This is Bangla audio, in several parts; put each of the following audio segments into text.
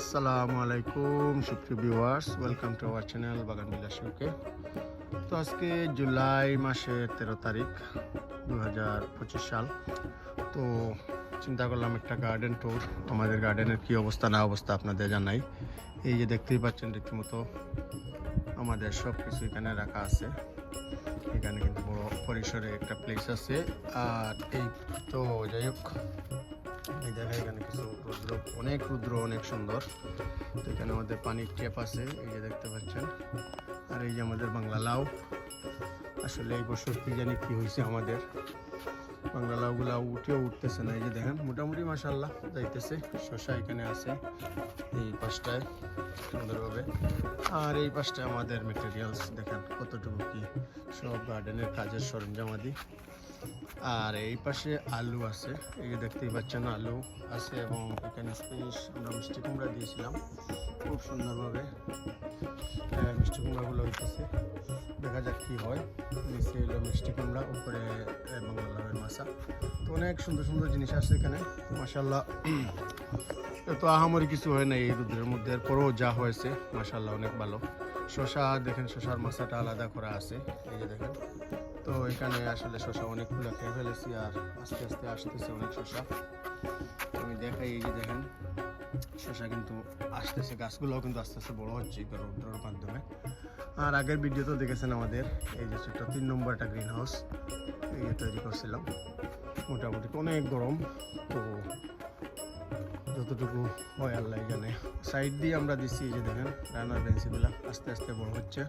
আসসালামু আলাইকুম, সুপ্রিয় viewers welcome to our channel Bagan Bilas UK তো আজকে জুলাই মাসের তেরো তারিখ দু হাজার পঁচিশ সাল। তো চিন্তা করলাম একটা গার্ডেন ট্যুর আমাদের গার্ডেনের কী অবস্থা, না অবস্থা আপনাদের জানাই। এই যে দেখতেই পাচ্ছেন রীতিমতো, আমাদের সব কিছু এখানে রাখা আছে। এখানে কিন্তু বড় পরিসরে একটা প্লেস আছে। আর এই তো যাই হোক এই জায়গায় এখানে কিছু রুদ্র, অনেক রুদ্র, অনেক সুন্দর। তো এখানে আমাদের পানির ট্যাপ আছে, এই যে দেখতে পাচ্ছেন। আর এই যে আমাদের বাংলা লাউ। আসলে এই বছর কি জানি কি হয়েছে আমাদের। বাংলা লাউগুলা উঠেও উঠতেছে না, এই যে দেখেন, মোটামুটি মাসাল্লাহ যাইতেছে। শশা এখানে আছে, এই পাশটায়, সুন্দরভাবে। আর এই পাশটায় আমাদের মেটেরিয়ালস দেখেন কতটুকু কি। সব গার্ডেনের কাজের সরঞ্জামাদি। আর এই পাশে আলু আছে। এই যে দেখতেই পাচ্ছেন আলু আছে এবং এখানে স্পেস আমরা মিষ্টি কুমড়া দিয়েছিলাম। খুব সুন্দরভাবে মিষ্টি কুমড়াগুলো হইতেছে দেখা যাক কি হয়। নিচে এলো মিষ্টি কুমড়া উপরে আহ, বাংলা লাউয়ের মাছা। তো অনেক সুন্দর সুন্দর জিনিস আছে এখানে মাসাল্লাহ তো আহামরি কিছু হয় না এই রুদ্রের মধ্যে এরপরেও যা হয়েছে মাসাল্লাহ অনেক ভালো। শশা দেখেন শশার মাছাটা আলাদা করা আছে। এই যে দেখেন তো এখানে আসলে শশা অনেকগুলো খেয়ে ফেলেছি আর আস্তে আস্তে আসতেছে অনেক শশা আমি দেখাই এই যে দেখেন শশা কিন্তু আসতেছে, গাছগুলোও কিন্তু আস্তে আস্তে বড় হচ্ছে রৌদ্রের মাধ্যমে। আর আগের ভিডিও তো দেখেছেন আমাদের, এই যে ছোট্ট তিন নম্বর একটা গ্রিন হাউস এই তৈরি করছিলাম। মোটামুটি অনেক গরম, তো যতটুকু হয় আল্লাহ জানে। সাইড দিয়ে আমরা দিচ্ছি এই যে দেখেন রান্নার বেঞ্চিগুলো আস্তে আস্তে বড় হচ্ছে।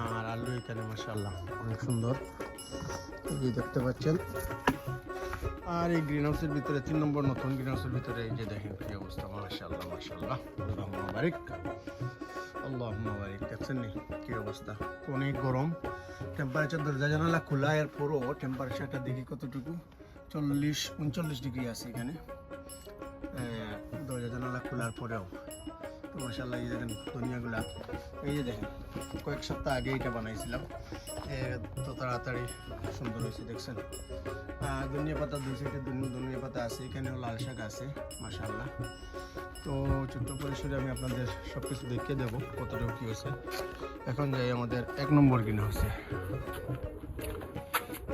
আর আলু এখানে মাসাল্লাহ অনেক সুন্দর। এই দেখতে পাচ্ছেন। আর এই গ্রিন হাউসের ভিতরে তিন নম্বর নতুন গ্রিন হাউসের ভিতরে এই যে দেখেন কি অবস্থা মাসাল্লাহ মাসাল্লাহ আল্লাহ বারিক। আল্লাহ বারিক দেখছেন নি কি অবস্থা? অনেক গরম। টেম্পারেচার দরজা জানালা খোলা এর পরও টেম্পারেচারটা দেখি কতটুকু? চল্লিশ উনচল্লিশ ডিগ্রি আছে এখানে। দরজা জানালা খোলার পরেও। মাসাল্লাহ এই দেখেন দুনিয়াগুলা এই যে দেখেন, কয়েক সপ্তাহ আগে এটা বানাইছিলাম। এ, তো তাড়াতাড়ি সুন্দর হয়েছে, দেখছেন? ধনিয়া পাতা দুই সাইডে ধনি- ধনিয়া পাতা আছে, এখানেও লাল শাক আছে মাসাল্লাহ তো ছোট্ট পরিসরে আমি আপনাদের সব কিছু দেখিয়ে দেবো, কতটুকু কী হয়েছে। এখন যাই, আমাদের এক নম্বর গ্রিন হাউসে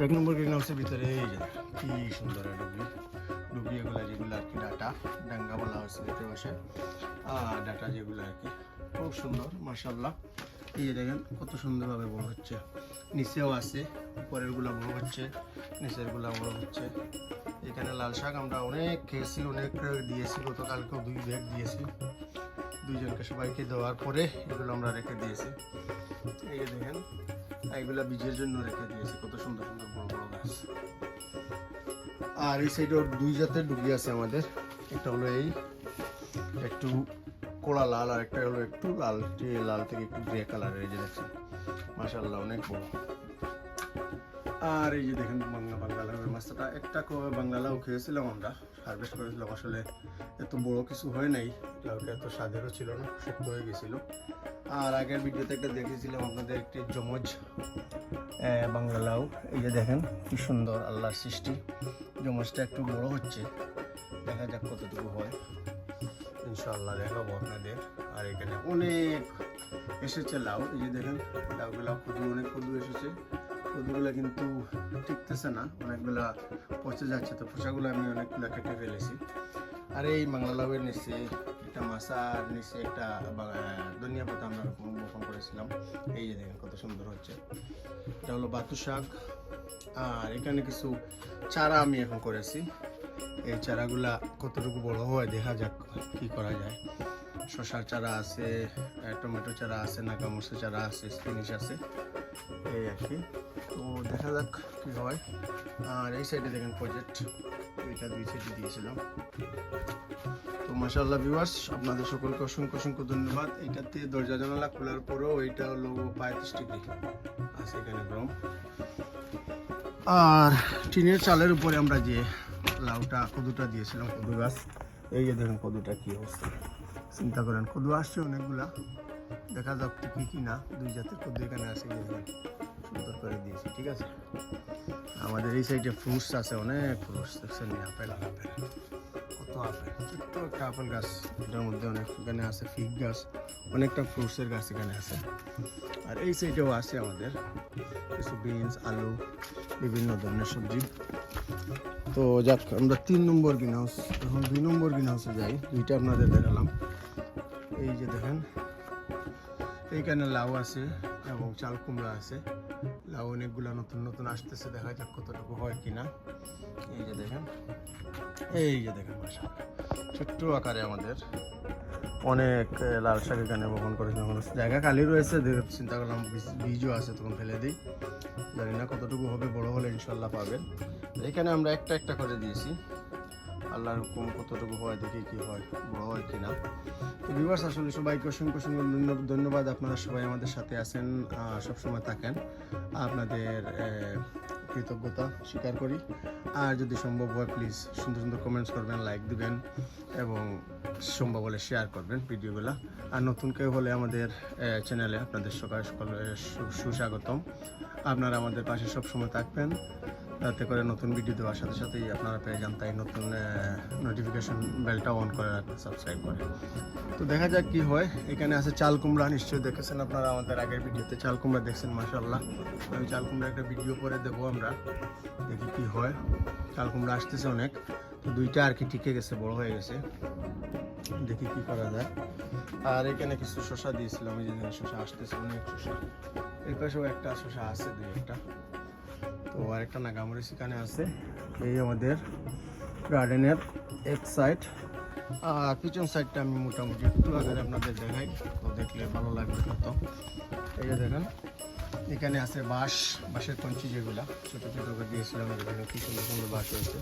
এক নম্বর গ্রিন হাউসের ভিতরে, এই যে, কি সুন্দর ডুবি ডুবি এগুলো যেগুলো আর কি ডাটা ডাঙ্গা বলা হয়েছে দেখতে বসে। ডাটা যেগুলো আর কি, খুব সুন্দর মার্শাল্লাহ এই যে দেখেন, কত সুন্দরভাবে বড় হচ্ছে। নিচেও আছে উপরেরগুলা বড় হচ্ছে নিচেরগুলা বড় হচ্ছে। এখানে লাল শাক আমরা অনেক খেয়েছি, অনেক দিয়েছি, গতকালকেও দুই ব্যাগ দিয়েছি। দুইজনকে সবাইকে দেওয়ার পরে এগুলো আমরা রেখে দিয়েছি। এই যে দেখেন এইগুলা বীজের জন্য রেখে দিয়েছি, কত সুন্দর সুন্দর বড় বড় গাছ। আর এই সাইডে দুই জাতের ডুবি আছে আমাদের। একটা হলো এই, একটু কোড়া লাল আর একটা হলো একটু লাল লাল থেকে একটু গ্রে কালারের এই যে দেখছেন। মাশাল্লাহ অনেক বড়। আর এই যে দেখেন বাংলা বাংলা লাউয়ের মাছটা, একটা বাংলা লাউ খেয়েছিলাম আমরা হারভেস্ট করেছিলাম, আসলে এত বড় কিছু হয় নাই, লাউটা এত স্বাদেরও ছিল না শক্ত হয়ে গেছিল। আর আগের ভিডিওতে একটা দেখেছিলাম আপনাদের একটি জমজ বাংলা লাউ। এই যে দেখেন, কি সুন্দর আল্লাহর সৃষ্টি। জমজটা একটু বড় হচ্ছে, দেখা যাক কতটুকু হয়। ইনশাআল্লাহ, দেখাবো আপনাদের। আর এখানে অনেক এসেছে লাউ, এই যে দেখেন, লাউগুলা কদু অনেক কদু এসেছে। কদুগুলা কিন্তু টিকতেছে না, অনেকগুলা পচে যাচ্ছে, তো পচাগুলো আমি অনেকগুলা কেটে ফেলেছি। আর এই বাংলা লাউয়ের নিচে একটা মাছা আর নিচে একটা ধনিয়া পাতা আমরা রোপণ করেছিলাম। এই যে দেখেন, কত সুন্দর হচ্ছে। এটা হলো বাতু শাক। আর এখানে কিছু চারা আমি এখন করেছি। এই চারাগুলা কতটুকু বড় হয়, দেখা যাক কি করা যায়। শশার চারা আছে টমেটো চারা আছে নাগামরচের চারা আছে, স্পিনিশ আছে। এই আর কি। তো দেখা যাক কি হয়। আর এই সাইডে দেখেন প্রজেক্ট। এটা দুই সাইডে দিয়েছিলাম। তো মাসাল্লাহ ভিউয়ার্স আপনাদের সকলকে অসংখ্য অসংখ্য ধন্যবাদ। এইটাতে দরজা জানালা খোলার পরেও এইটা হলো পঁয়ত্রিশ ডিগ্রি। আছে এখানে গরম আর টিনের চালের উপরে আমরা যে লাউটা কদুটা দিয়েছিলাম, কদু গাছ। এই যে দেখেন কদুটা কি অবস্থা। চিন্তা করেন, কদু আসছে অনেকগুলা। দেখা যাক কি কি না, দুই জাতের কদু এখানে এই সুন্দর করে দিয়েছি, ঠিক আছে? আমাদের এই সাইডে ফ্রুটস আছে, অনেক ফ্রুটস, দেখছেন? Apple apple. কত আপেল? ছোট্ট একটা আপেল গাছ, এটার মধ্যে অনেক এখানে আছে ফিগ গাছ, অনেকটা ফ্রুটসের গাছ এখানে আছে। আর এই সাইডেও আছে আমাদের কিছু বিনস, আলু, বিভিন্ন ধরনের সবজি। তো যাক, আমরা তিন নম্বর গ্রিন হাউস এখন দুই নম্বর গ্রিন হাউসে যাই। দুইটা আপনাদের দেখালাম। এই যে দেখেন, এইখানে লাউ আছে এবং চাল কুমড়া আছে। লাউ অনেকগুলো নতুন নতুন আসতেছে, দেখা যাক কতটুকু হয় কিনা। এই যে দেখেন, এই যে দেখেন মাসা ছোট্ট আকারে আমাদের অনেক লাল শাক এখানে বপন করেছে, এখন জায়গা খালি রয়েছে চিন্তা করলাম বীজও আছে, তখন ফেলে দিই। জানি না কতটুকু হবে, বড় হলে ইনশাল্লাহ পাবেন। এখানে আমরা একটা একটা করে দিয়েছি। আল্লাহর হুকুম কতটুকু হয়, দেখি কি হয়, বড় হয় কিনা। তো ভিউয়ার্স আসলে সবাইকে অসংখ্য অসংখ্য ধন্যবাদ। আপনারা সবাই আমাদের সাথে আছেন সবসময় থাকেন। আপনাদের কৃতজ্ঞতা স্বীকার করি। আর যদি সম্ভব হয় প্লিজ সুন্দর সুন্দর কমেন্টস করবেন লাইক দিবেন এবং সম্ভব হলে শেয়ার করবেন ভিডিওগুলো। আর নতুন কেউ হলে আমাদের চ্যানেলে আপনাদের সকাল সকাল সুস্বাগতম। আপনারা আমাদের পাশে সবসময় থাকবেন। যাতে করে নতুন ভিডিও দেওয়ার সাথে সাথেই আপনারা পেয়ে যান, তাই নতুন নোটিফিকেশন বেলটা অন করে রাখবেন সাবস্ক্রাইব করে। তো দেখা যাক কি হয়। এখানে আছে চাল কুমড়া, নিশ্চয়ই দেখেছেন আপনারা আমাদের আগের ভিডিওতে চাল কুমড়া দেখছেন মাসাল্লাহ আমি চাল কুমড়া একটা ভিডিও করে দেবো আমরা, দেখি কি হয়। চাল কুমড়া আসতেছে অনেক, তো দুইটা আর কি টিকে গেছে, বড় হয়ে গেছে। দেখি কি করা যায়। আর এখানে কিছু শশা দিয়েছিলাম, এই যে শশা আসতেছে, অনেক শশা এই পাশেও একটা শশা আছে, দুই একটা। তো আরেকটা নাগামরিচ এখানে আছে। এই আমাদের গার্ডেনের এক সাইড আর পিছন সাইডটা আমি মোটামুটি একটু আগে আপনাদের দেখাই, তো দেখলে ভালো লাগবে কত এই যে দেখেন, এখানে আছে বাঁশ, বাঁশের কঞ্চি যেগুলা। ছোটো ছোটো করে দিয়েছিলাম যে কি সুন্দর সুন্দর বাঁশ হয়েছে।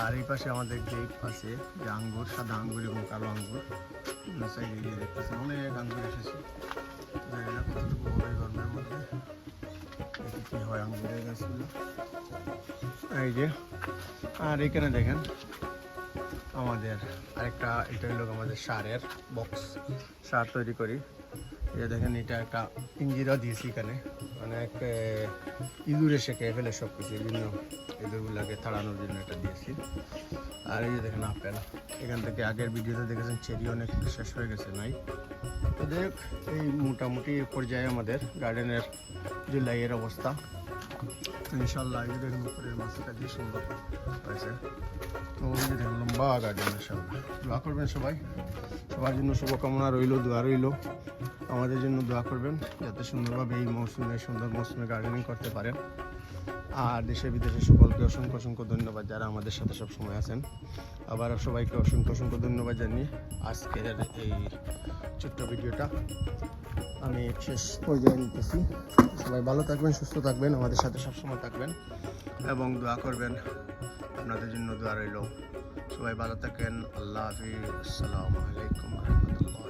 আর এই পাশে আমাদের গেট আছে, যে আঙ্গুর, সাদা আঙ্গুর এবং কালো আঙ্গুর। সাইডে গিয়ে দেখতেছেন, অনেক আঙ্গুর এসেছে। কতটুকু হবে গরমের মধ্যে। কি হয় আঙ্গুরের গাছগুলো এই যে আর এখানে দেখেন আমাদের আরেকটা এটা হলো আমাদের সারের বক্স সার তৈরি করি। এই দেখেন এটা একটা পিঞ্জিরা দিয়েছি এখানে। অনেক আহ, ইঁদুর খেয়ে ফেলে সব কিছু বিভিন্ন ইঁদুরগুলোকে তাড়ানোর জন্য এটা দিয়েছি। আর এই যে দেখেন আপেল। এখান থেকে আগের ভিডিওতে দেখেছেন চেরি অনেক শেষ হয়ে গেছে, নাই? তো দেখ এই মোটামুটি এই পর্যায়ে আমাদের গার্ডেনের জুলাইয়ের অবস্থা ইনশাল্লাহ এই যে দেখুন উপরের মাছটা দিয়ে সুন্দর হয়েছে। তো ওই যে দেখুন লম্বা গার্ডেন ইনশাল্লাহ দোয়া করবেন সবাই। সবার জন্য শুভকামনা রইল, দোয়া রইল। আমাদের জন্য দোয়া করবেন, যাতে সুন্দরভাবে এই মৌসুমে সুন্দর মৌসুমে গার্ডেনিং করতে পারেন। আর দেশে, বিদেশে সকলকে অসংখ্য অসংখ্য ধন্যবাদ যারা আমাদের সাথে সব সময় আছেন। আবার সবাইকে অসংখ্য অসংখ্য ধন্যবাদ জানিয়ে আজকের এই ছোট্ট ভিডিওটা আমি শেষ পর্যায়ে নিতেছি। সবাই ভালো থাকবেন, সুস্থ থাকবেন, আমাদের সাথে সবসময় থাকবেন এবং দোয়া করবেন। আপনাদের জন্য দোয়া রইল। সবাই ভালো থাকেন। আল্লাহ হাফিজ। আসসালামু আলাইকুম রহমতুল্লাহ।